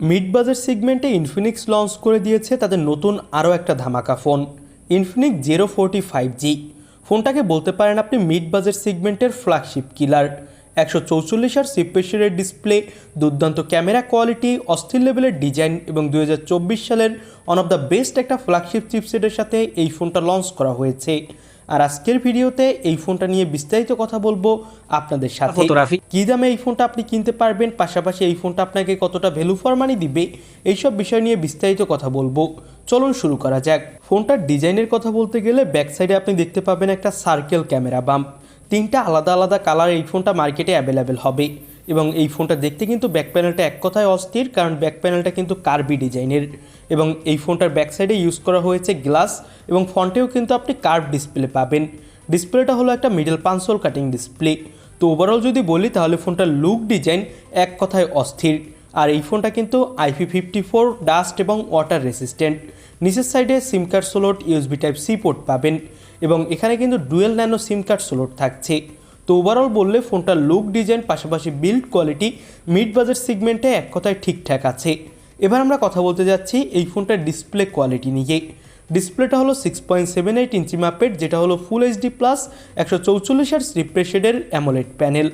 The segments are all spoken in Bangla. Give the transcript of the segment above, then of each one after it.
মিড বাজার সেগমেন্টে ইনফিনিক্স লঞ্চ করে দিয়েছে তাদের নতুন আরও একটা ধামাকা phone Infinix zero forty five G ফোনটাকে বলতে পারেন আপনি মিড বাজার সেগমেন্টের ফ্ল্যাগশিপ কিলার একশো চৌচল্লিশ আর সিপ্রেশনের ডিসপ্লে দুর্দান্ত ক্যামেরা কোয়ালিটি অস্থির লেভেলের ডিজাইন এবং দু হাজার চব্বিশ সালের ওয়ান অফ দ্য বেস্ট একটা ফ্ল্যাগশিপ চিপসেটের সাথে এই ফোনটা লঞ্চ করা হয়েছে। আর আজকের ভিডিওতে এই ফোনটা নিয়ে বিস্তারিত কথা বলব আপনাদের সাথে। ফটোগ্রাফি কী দামে এই ফোনটা আপনি কিনতে পারবেন? পাশাপাশি এই ফোনটা আপনাকে কতটা ভ্যালু ফর মানি দিবে? এইসব বিষয় নিয়ে বিস্তারিত কথা বলব। চলুন শুরু করা যাক। ফোনটার ডিজাইনের কথা বলতে গেলে ব্যাক সাইডে আপনি দেখতে পাবেন একটা সার্কেল ক্যামেরা বাম্প তিনটা আলাদা আলাদা কালার এই ফোনটা মার্কেটে অ্যাভেলেবেল হবে। এবং এই ফোনটা দেখতে কিন্তু ব্যাক প্যানেলটা এক কথায় অস্থির কারণ ব্যাক প্যানেলটা কিন্তু কার্বি ডিজাইনের এবং এই ফোনটার ব্যাক সাইডে ইউজ করা হয়েছে গ্লাস এবং ফ্রন্টেও কিন্তু আপনি কার্ভ ডিসপ্লে পাবেন। ডিসপ্লেটা হলো একটা middle punch hole cutting display তো ওভারঅল যদি বলি তাহলে ফোনটার লুক ডিজাইন এক কথায় অস্থির। আর এই ফোনটা কিন্তু আইপি ফিফটি ফোর ডাস্ট এবং ওয়াটার রেসিস্ট্যান্ট নিচের সাইডে sim card slot USB type C port পাবেন এবং এখানে কিন্তু dual nano sim card slot থাকছে। তো ওভারঅল বললে ফোনটার লুক ডিজাইন পাশাপাশি বিল্ড কোয়ালিটি মিড বাজেট সিগমেন্টে এক কথায় ঠিকঠাক আছে। এবার আমরা কথা বলতে যাচ্ছি এই ফোনটার ডিসপ্লে কোয়ালিটি নিয়ে। ডিসপ্লেটা হলো six point seven eight inch মাপের, যেটা হলো ফুল এইচডি প্লাস একশো চৌচল্লিশ আর রিফ্রেশেডের অ্যামোলেড প্যানেল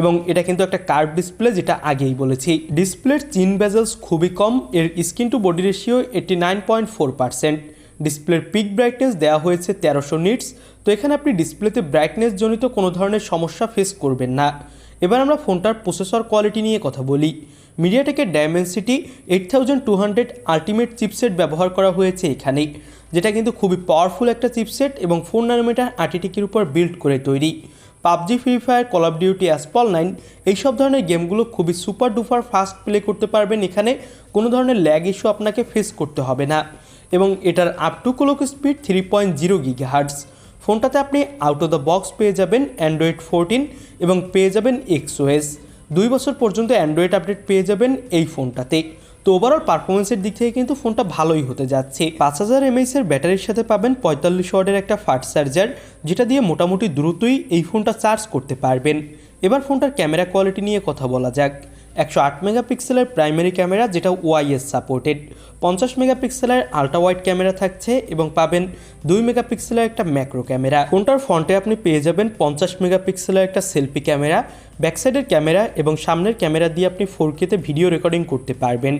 এবং এটা কিন্তু একটা কার্ভ ডিসপ্লে যেটা আগেই বলেছি। ডিসপ্লের চিন ব্যাজেলস খুবই কম, এর screen to body ratio eighty nine point four percent ডিসপ্লের পিক ব্রাইটনেস দেওয়া হয়েছে তেরোশো নিটস তো এখানে আপনি ডিসপ্লেতে ব্রাইটনেস জনিত কোনো ধরনের সমস্যা ফেস করবেন না। এবার আমরা ফোনটার প্রসেসর কোয়ালিটি নিয়ে কথা বলি। মিডিয়াটেকের Dimensity eight thousand two hundred ultimate chipset ব্যবহার করা হয়েছে এখানে যেটা কিন্তু খুবই পাওয়ারফুল একটা চিপসেট এবং ফোর নানোমিটার আর্টিটিকির উপর বিল্ড করে তৈরি। PUBG free fire call of duty Asphalt nine এইসব ধরনের গেমগুলো খুবই সুপার ডুপার ফাস্ট প্লে করতে পারবেন এখানে, কোনো ধরনের ল্যাগ ইস্যু আপনাকে ফেস করতে হবে না। এবং এটার up to clock speed three point zero gigahertz ফোনটাতে আপনি আউট অফ দ্য বক্স পেয়ে যাবেন অ্যান্ড্রয়েড ফোরটিন এবং পেয়ে যাবেন এক্সওএস দুই বছর পর্যন্ত অ্যান্ড্রয়েড আপডেট পেয়ে যাবেন এই ফোনটাতে। তো ওভারঅল পারফরমেন্সের দিক থেকে কিন্তু ফোনটা ভালোই হতে যাচ্ছে। পাঁচ হাজার এমএইচের ব্যাটারির সাথে পাবেন পঁয়তাল্লিশ ওয়ার্ডের একটা ফাস্ট চার্জার যেটা দিয়ে মোটামুটি দ্রুতই এই ফোনটা চার্জ করতে পারবেন। এবার ফোনটার ক্যামেরা কোয়ালিটি নিয়ে কথা বলা যাক। একশো আট মেগাপিক্সেলের প্রাইমারি ক্যামেরা যেটা ওয়াইএস সাপোর্টেড পঞ্চাশ মেগাপিক্সেলের আলট্রা ওয়াইড ক্যামেরা থাকছে এবং পাবেন দুই মেগাপিক্সেলের একটা ম্যাক্রো ক্যামেরা ফোনটার ফ্রন্টে আপনি পেয়ে যাবেন পঞ্চাশ মেগাপিক্সেলের একটা সেলফি ক্যামেরা ব্যাকসাইডের ক্যামেরা এবং সামনের ক্যামেরা দিয়ে আপনি ফোর কেতে ভিডিও রেকর্ডিং করতে পারবেন।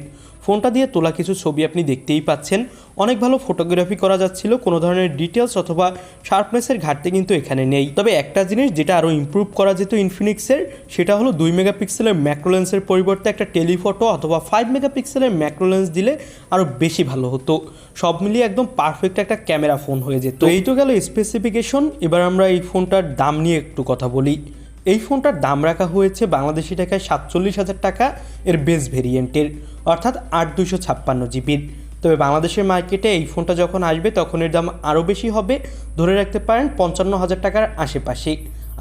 ফোনটা দিয়ে তোলা কিছু ছবি আপনি দেখতেই পাচ্ছেন। অনেক ভালো ফটোগ্রাফি করা যাচ্ছিল, কোনো ধরনের ডিটেলস অথবা শার্পনেসের ঘাটতি কিন্তু এখানে নেই। তবে একটা জিনিস যেটা আরও ইমপ্রুভ করা যেত ইনফিনিক্সের সেটা হলো দুই মেগাপিক্সেলের ম্যাক্রোলেন্সের পরিবর্তে একটা টেলিফটো অথবা ফাইভ মেগাপিক্সেলের ম্যাক্রোলেন্স দিলে আরও বেশি ভালো হতো। সব মিলিয়ে একদম পারফেক্ট একটা ক্যামেরা ফোন হয়ে যেত। এই তো গেল স্পেসিফিকেশন এবার আমরা এই ফোনটার দাম নিয়ে একটু কথা বলি। এই ফোনটার দাম রাখা হয়েছে বাংলাদেশি টাকায় সাতচল্লিশ হাজার টাকা এর বেস ভেরিয়েন্টের অর্থাৎ আট দুশো ছাপ্পান্ন জিবির তবে বাংলাদেশের মার্কেটে এই ফোনটা যখন আসবে, তখন এর দাম আরও বেশি হবে, ধরে রাখতে পারেন পঞ্চান্ন হাজার টাকার আশেপাশে।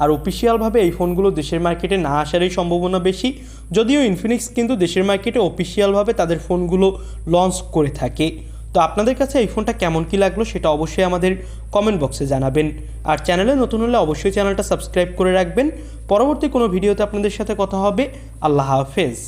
আর অফিসিয়ালভাবে এই ফোনগুলো দেশের মার্কেটে না আসারই সম্ভাবনা বেশি, যদিও ইনফিনিক্স কিন্তু দেশের মার্কেটে অফিসিয়ালভাবে তাদের ফোনগুলো লঞ্চ করে থাকে। তো আপনাদের কাছে এই ফোনটা কেমন কী লাগল সেটা অবশ্যই আমাদের কমেন্ট বক্সে জানাবেন। আর চ্যানেলে নতুন হলে অবশ্যই চ্যানেলটা সাবস্ক্রাইব করে রাখবেন। পরবর্তী কোনো ভিডিওতে আপনাদের সাথে কথা হবে। আল্লাহ হাফেজ।